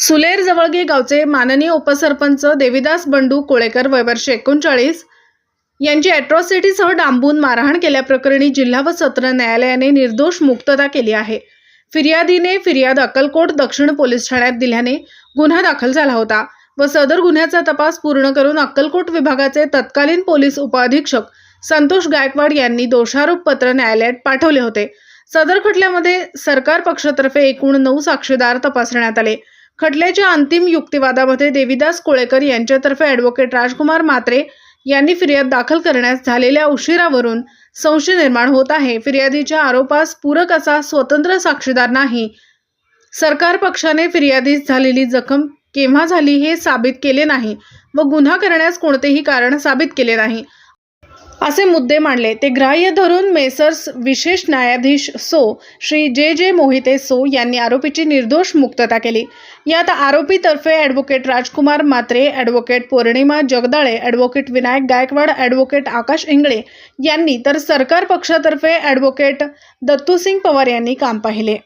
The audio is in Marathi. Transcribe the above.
सुलेर जवळगे गावचे माननीय उपसरपंच देविदास बंडू कोळेकर वयवर्ष एकोणचाळीस यांची अॅट्रॉसिटीसह डांबून मारहाण केल्याप्रकरणी जिल्हा व सत्र न्यायालयाने निर्दोष मुक्तता केली आहे. फिर्यादीने फिर्याद अक्कलकोट दक्षिण पोलीस ठाण्यात दिल्याने गुन्हा दाखल झाला होता व सदर गुन्ह्याचा तपास पूर्ण करून अक्कलकोट विभागाचे तत्कालीन पोलीस उपअधीक्षक संतोष गायकवाड यांनी दोषारोप पत्र न्यायालयात पाठवले होते. सदर खटल्यामध्ये सरकार पक्षातर्फे एकूण नऊ साक्षीदार तपासण्यात आले. खटल्याच्या अंतिम युक्तिवादामध्ये देविदास कोळेकर यांच्यातर्फे ॲडव्होकेट राजकुमार मात्रे यांनी फिर्याद दाखल करण्यास झालेल्या उशिरावरून संशय निर्माण होत आहे. फिर्यादीच्या आरोपास पूरक असा स्वतंत्र साक्षीदार नाही. सरकार पक्षाने फिर्यादीस झालेली जखम केव्हा झाली हे साबित केले नाही व गुन्हा करण्यास कोणतेही कारण साबित केले नाही. असे मुद्दे मांडले. ते ग्राह्य धरून मेसर्स विशेष न्यायाधीश सो श्री जे जे मोहिते सो यांनी आरोपीची निर्दोष मुक्तता केली. यात आरोपीतर्फे advocate Rajkumar Matre advocate Pournima Jagdale advocate Vinayak Gaikwad advocate Akash Ingale यांनी तर सरकार पक्षातर्फे ॲडव्होकेट दत्तूसिंग पवार यांनी काम पाहिले.